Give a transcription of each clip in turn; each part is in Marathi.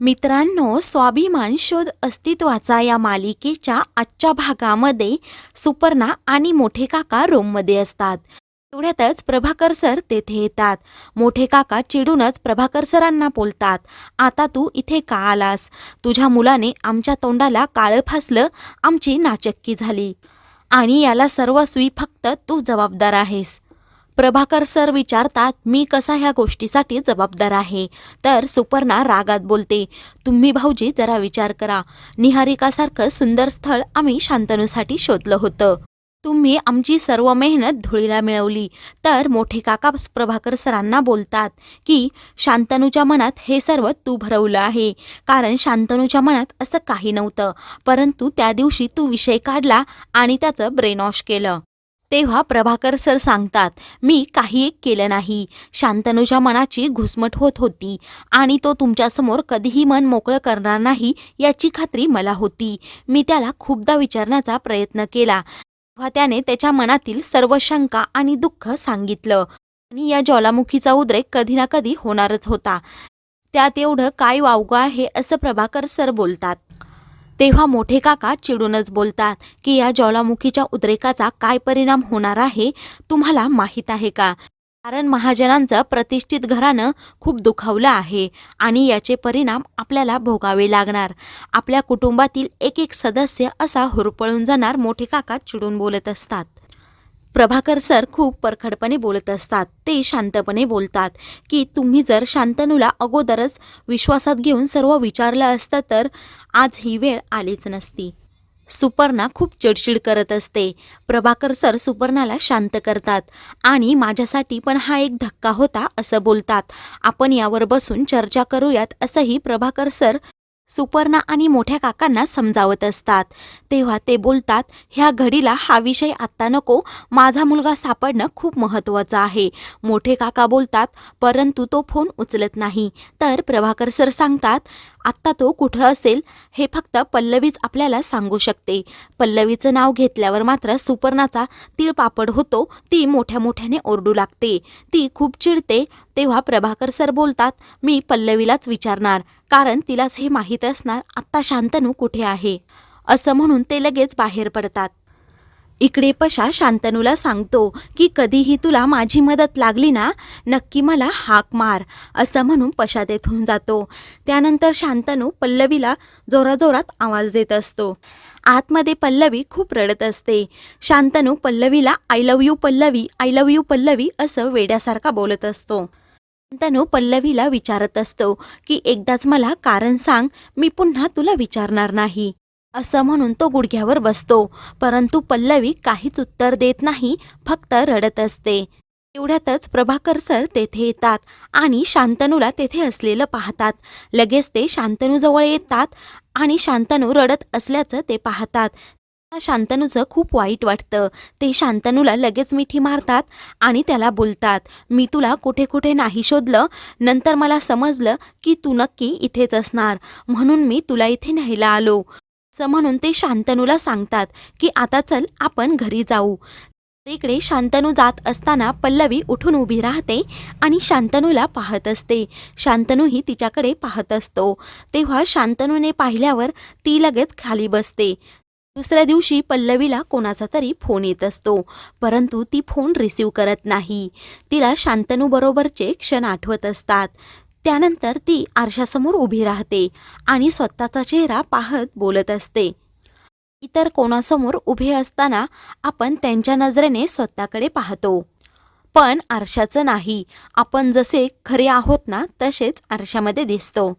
मित्रांनो स्वाभिमान शोध अस्तित्वाचा या मालिकेच्या आजच्या भागामध्ये सुपर्णा आणि मोठे काका रोममध्ये असतात. तेवढ्यातच प्रभाकर सर तेथे येतात. मोठे काका चिडूनच प्रभाकर सरांना बोलतात आता तू इथे का आलास? तुझ्या मुलाने आमच्या तोंडाला काळं फासलं आमची नाचक्की झाली. आणि याला सर्वस्वी फक्त तू जबाबदार आहेस. प्रभाकर सर विचारतात मी कसा ह्या गोष्टीसाठी जबाबदार आहे? तर सुपर्णा रागात बोलते तुम्ही भाऊजी जरा विचार करा. निहारिकासारखं सुंदर स्थळ आम्ही शांतनूसाठी शोधलं होतं. तुम्ही आमची सर्व मेहनत धुळीला मिळवली. तर मोठे काका प्रभाकर सरांना बोलतात की शांतनूच्या मनात हे सर्व तू भरवलं आहे. कारण शांतनूच्या मनात असं काही नव्हतं. परंतु त्या दिवशी तू विषय काढला आणि त्याचं ब्रेन वॉश केलं. तेव्हा प्रभाकर सर सांगतात मी काही एक केलं नाही. शांतनूच्या मनाची घुसमट होत होती आणि तो तुमच्यासमोर कधीही मन मोकळं करणार नाही याची खात्री मला होती. मी त्याला खूपदा विचारण्याचा प्रयत्न केला. तेव्हा त्याने त्याच्या मनातील सर्व शंका आणि दुःख सांगितलं आणि या ज्वालामुखीचा उद्रेक कधी ना कधी होणारच होता. त्यात एवढं काय वावगं आहे असं प्रभाकर सर बोलतात. तेव्हा मोठे काका चिडूनच बोलतात की या ज्वालामुखीच्या उद्रेकाचा काय परिणाम होणार आहे तुम्हाला माहीत आहे का? कारण महाजनांचं प्रतिष्ठित घरानं खूप दुखावलं आहे आणि याचे परिणाम आपल्याला भोगावे लागणार. आपल्या कुटुंबातील एक एक सदस्य असा हुरपळून जाणार मोठे काका चिडून बोलत असतात. प्रभाकर सर खूप परखडपणे बोलत असतात. ते शांतपणे बोलतात की तुम्ही जर शांतनूला अगोदरच विश्वासात घेऊन सर्व विचारलं असतं तर आज ही वेळ आलीच नसती. सुपर्णा खूप चिडचिड करत असते. प्रभाकर सर सुपर्णाला शांत करतात आणि माझ्यासाठी पण हा एक धक्का होता असं बोलतात. आपण यावर बसून चर्चा करूयात असंही प्रभाकर सर सुपर्णा आणि मोठ्या काकांना समजावत असतात. तेव्हा ते बोलतात ह्या घडीला हा विषय आत्ता नको माझा मुलगा सापडणं खूप महत्त्वाचं आहे. मोठे काका बोलतात परंतु तो फोन उचलत नाही. तर प्रभाकर सर सांगतात आत्ता तो कुठं असेल हे फक्त पल्लवीच आपल्याला सांगू शकते. पल्लवीचं नाव घेतल्यावर मात्र सुपर्णाचा तिळपापड होतो ती मोठ्या मोठ्याने ओरडू लागते. ती खूप चिडते तेव्हा प्रभाकर सर बोलतात मी पल्लवीलाच विचारणार कारण तिलाच हे माहीत असणार आत्ता शांतनू कुठे आहे. असं म्हणून ते लगेच बाहेर पडतात. इकडे पशा शांतनूला सांगतो की कधीही तुला माझी मदत लागली ना नक्की मला हाक मार असं म्हणून पशा तेथून जातो. त्यानंतर शांतनू पल्लवीला जोराजोरात आवाज देत असतो. आतमध्ये पल्लवी खूप रडत असते. Shantanu पल्लवीला I love you Pallavi I love you Pallavi असं वेड्यासारखा बोलत असतो. शांतनू पल्लवीला विचारत असतो की एकदाच मला कारण सांग मी पुन्हा तुला विचारणार नाही. असं म्हणून तो गुडघ्यावर बसतो. परंतु पल्लवी काहीच उत्तर देत नाही फक्त रडत असते. तेवढ्यातच प्रभाकर सर तेथे येतात आणि शांतनूला तेथे असलेलं पाहतात. लगेच ते शांतनूजवळ येतात आणि शांतनू रडत असल्याचं ते पाहतात. शांतनूचं खूप वाईट वाटतं. ते शांतनूला लगेच मिठी मारतात आणि त्याला बोलतात मी तुला कुठे कुठे नाही शोधलं. नंतर मला समजलं की तू नक्की इथेच असणार. म्हणून मी तुला इथे न्यायला आलो. असं म्हणून ते शांतनूला सांगतात की आता चल आपण घरी जाऊ. इकडे शांतनू जात असताना पल्लवी उठून उभी राहते आणि शांतनूला पाहत असते. शांतनूही तिच्याकडे पाहत असतो. तेव्हा शांतनूने पाहिल्यावर ती लगेच खाली बसते. दुसऱ्या दिवशी पल्लवीला कोणाचा तरी फोन येत असतो परंतु ती फोन रिसीव करत नाही. तिला शांतनूबरोबरचे क्षण आठवत असतात. त्यानंतर ती आरशासमोर उभी राहते आणि स्वतःचा चेहरा पाहत बोलत असते. इतर कोणासमोर उभे असताना आपण त्यांच्या नजरेने स्वतःकडे पाहतो. पण आरशाचं नाही. आपण जसे खरे आहोत ना तसेच आरशामध्ये दिसतो.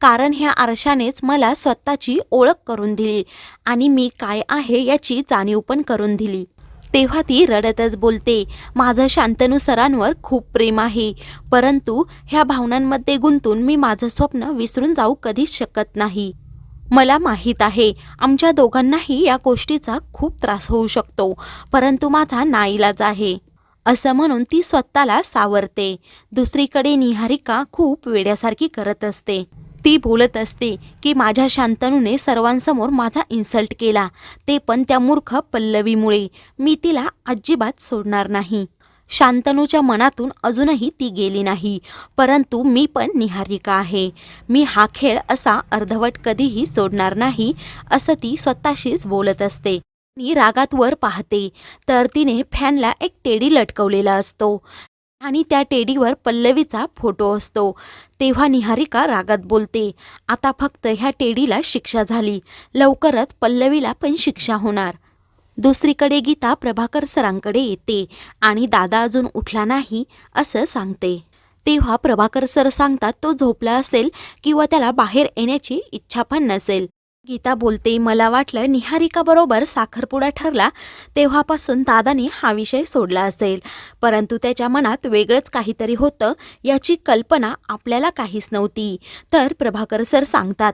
कारण ह्या आरशानेच मला स्वतःची ओळख करून दिली आणि मी काय आहे याची जाणीव पण करून दिली. तेव्हा ती रडतच बोलते माझं शांतनू सरांवर खूप प्रेम आहे परंतु ह्या भावनांमध्ये गुंतून मी माझं स्वप्न विसरून जाऊ कधीच शकत नाही. मला माहीत आहे आमच्या दोघांनाही या गोष्टीचा खूप त्रास होऊ शकतो परंतु माझा नाईलाज आहे. असं म्हणून ती स्वतःला सावरते. दुसरीकडे निहारिका खूप वेड्यासारखी करत असते. ती बोलत असते की माझ्या शांतनूने सर्वांसमोर माझा इन्सल्ट केला. ते पण त्या मूर्ख पल्लवीमुळे. मी तिला अजिबात सोडणार नाही. शांतनूच्या मनातून अजूनही ती गेली नाही. परंतु मी पण निहारिका आहे. मी हा खेळ असा अर्धवट कधीही सोडणार नाही असं ती स्वतःशीच बोलत असते. नी रागात वर पाहते. तर तिने फॅनला एक टेडी लटकवलेला असतो. आणि त्या टेडीवर पल्लवीचा फोटो असतो. तेव्हा निहारिका रागात बोलते आता फक्त ह्या टेडीला शिक्षा झाली. लवकरच पल्लवीला पण शिक्षा होणार. दुसरीकडे गीता प्रभाकर सरांकडे येते आणि दादा अजून उठला नाही असं सांगते. तेव्हा प्रभाकर सर सांगतात तो झोपला असेल किंवा त्याला बाहेर येण्याची इच्छा पण नसेल. गीता बोलते मला वाटलं निहारिका बरोबर साखरपुडा ठरला तेव्हापासून दादाने हा विषय सोडला असेल. परंतु त्याच्या मनात वेगळंच काहीतरी होतं याची कल्पना आपल्याला काहीच नव्हती. तर प्रभाकर सर सांगतात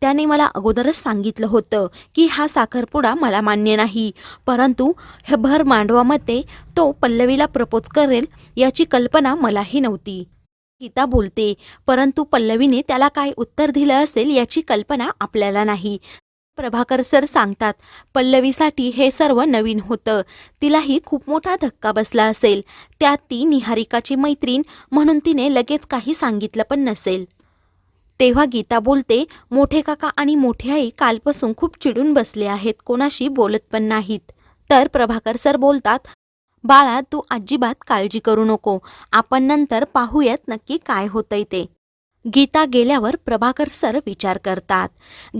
त्याने मला अगोदरच सांगितलं होतं की हा साखरपुडा मला मान्य नाही. परंतु हे भर मांडवामध्ये तो पल्लवीला प्रपोज करेल याची कल्पना मलाही नव्हती. गीता बोलते परंतु पल्लवीने त्याला काय उत्तर दिलं असेल याची कल्पना आपल्याला नाही. प्रभाकर सर सांगतात पल्लवीसाठी हे सर्व नवीन होतं. तिलाही खूप मोठा धक्का बसला असेल. त्यात ती निहारिकाची मैत्रीण म्हणून तिने लगेच काही सांगितलं पण नसेल. तेव्हा गीता बोलते मोठे काका आणि मोठी आई कालपासून खूप चिडून बसले आहेत. कोणाशी बोलत पण नाहीत. तर प्रभाकर सर बोलतात बाळा तू अजिबात काळजी करू नको. आपण नंतर पाहूयात नक्की काय होतंय ते. गीता गेल्यावर प्रभाकर सर विचार करतात.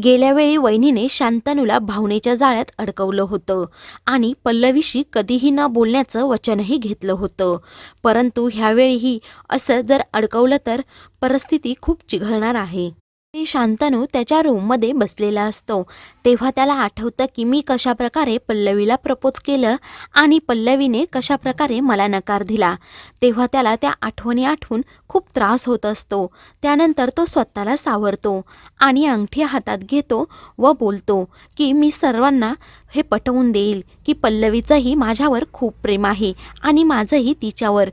गेल्यावेळी वहिनीने शांतनूला भावनेच्या जाळ्यात अडकवलं होतं आणि पल्लवीशी कधीही न बोलण्याचं वचनही घेतलं होतं. परंतु ह्यावेळीही असं जर अडकवलं तर परिस्थिती खूप चिघळणार आहे. ते शांतनू त्याच्या रूममध्ये बसलेला असतो. तेव्हा त्याला आठवतं की मी कशाप्रकारे पल्लवीला प्रपोज केलं आणि पल्लवीने कशाप्रकारे मला नकार दिला. तेव्हा त्याला त्या आठवणी आठवून खूप त्रास होत असतो. त्यानंतर तो स्वतःला सावरतो आणि अंगठी हातात घेतो व बोलतो की मी सर्वांना हे पटवून देईल की पल्लवीचंही माझ्यावर खूप प्रेम आहे आणि माझंही तिच्यावर.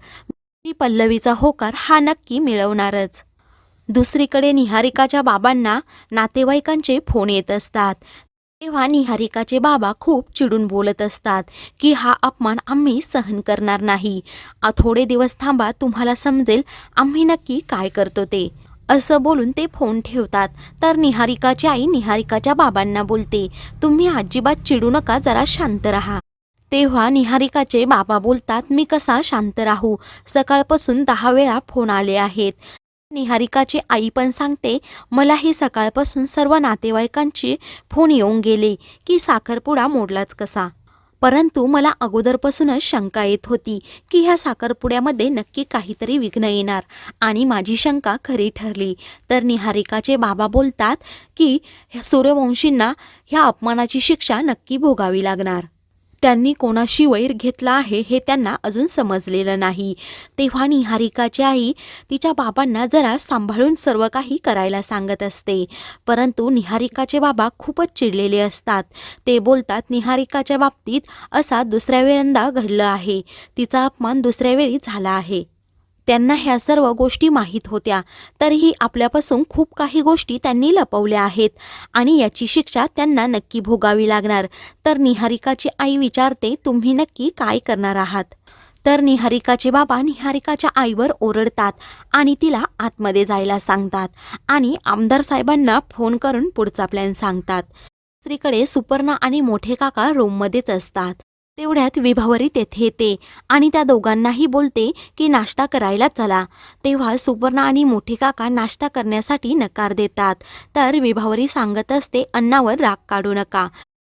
मी पल्लवीचा होकार हा नक्की मिळवणारच. दुसरीकडे निहारिकाच्या बाबांना नातेवाईकांचे फोन येत असतात. तेव्हा निहारिकाचे बाबा खूप चिडून बोलत असतात की हा अपमान आम्ही सहन करणार नाही. थोडे दिवस थांबा तुम्हाला समजेल आम्ही नक्की काय करतो ते. असं बोलून ते फोन ठेवतात. तर निहारिकाची आई निहारिकाच्या बाबांना बोलते तुम्ही अजिबात चिडू नका जरा शांत राहा. तेव्हा निहारिकाचे बाबा बोलतात मी कसा शांत राहू? सकाळपासून दहा वेळा फोन आले आहेत. निहारिकाची आई पण सांगते मलाही सकाळपासून सर्व नातेवाईकांची फोन येऊन गेले की साखरपुडा मोडलाच कसा. परंतु मला अगोदरपासूनच शंका येत होती की ह्या साखरपुड्यामध्ये नक्की काहीतरी विघ्न येणार आणि माझी शंका खरी ठरली. तर निहारिकाचे बाबा बोलतात की ह्या सूर्यवंशींना ह्या अपमानाची शिक्षा नक्की भोगावी लागणार. त्यांनी कोणाशी वैर घेतला आहे हे त्यांना अजून समजलेलं नाही. तेव्हा निहारिकाची आई तिच्या बाबांना जरा सांभाळून सर्व काही करायला सांगत असते. परंतु निहारिकाचे बाबा खूपच चिडलेले असतात. ते बोलतात निहारिकाच्या बाबतीत असा दुसऱ्या वेळंदा घडलं आहे. तिचा अपमान दुसऱ्या वेळी झाला आहे. त्यांना ह्या सर्व गोष्टी माहीत होत्या. तरीही आपल्यापासून खूप काही गोष्टी त्यांनी लपवल्या आहेत आणि याची शिक्षा त्यांना नक्की भोगावी लागणार. तर निहारिकाची आई विचारते तुम्ही नक्की काय करणार आहात? तर निहारिकाचे बाबा निहारिकाच्या आईवर ओरडतात आणि तिला आतमध्ये जायला सांगतात आणि आमदार साहेबांना फोन करून पुढचा प्लॅन सांगतात. दुसरीकडे सुपर्णा आणि मोठे काका रूममध्येच असतात. तेवढ्यात विभावरी तेथे येते आणि त्या दोघांनाही बोलते की नाश्ता करायला चला. तेव्हा सुपर्णा आणि मोठे काका नाश्ता करण्यासाठी नकार देतात. तर विभावरी सांगत असते अन्नावर राग काढू नका.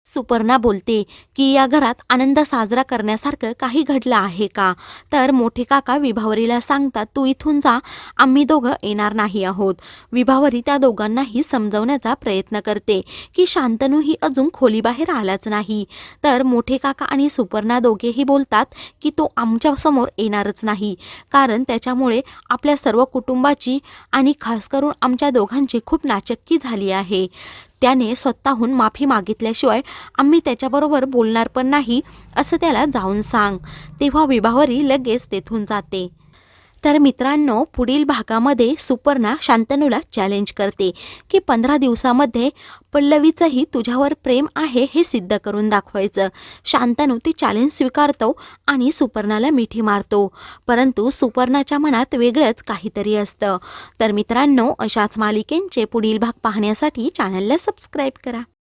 सुपर्णा बोलते की या घरात आनंद साजरा करण्यासारखं काही घडलं आहे का? तर मोठे काका विभावरीला सांगतात तू इथून जा आम्ही दोघं येणार नाही आहोत. विभावरी त्या दोघांनाही समजवण्याचा प्रयत्न करते की शांतनू ही अजून खोलीबाहेर आलाच नाही. तर मोठे काका आणि सुपर्णा दोघेही बोलतात की तो आमच्यासमोर येणारच नाही. कारण त्याच्यामुळे आपल्या सर्व कुटुंबाची आणि खास करून आमच्या दोघांची खूप नाचक्की झाली आहे. त्याने स्वतःहून माफी मागितल्याशिवाय आम्ही त्याच्याबरोबर बोलणार पण नाही असं त्याला जाऊन सांग. तेव्हा विभावरी लगेच तेथून जाते. तर मित्रांनो पुढील भागामध्ये सुपर्णा शांतनूला चॅलेंज करते की पंधरा दिवसामध्ये पल्लवीचंही तुझ्यावर प्रेम आहे हे सिद्ध करून दाखवायचं. शांतनू ती चॅलेंज स्वीकारतो आणि सुपर्णाला मिठी मारतो. परंतु सुपर्णाच्या मनात वेगळंच काहीतरी असतं. तर मित्रांनो अशाच मालिकेंचे पुढील भाग पाहण्यासाठी चॅनलला सबस्क्राईब करा.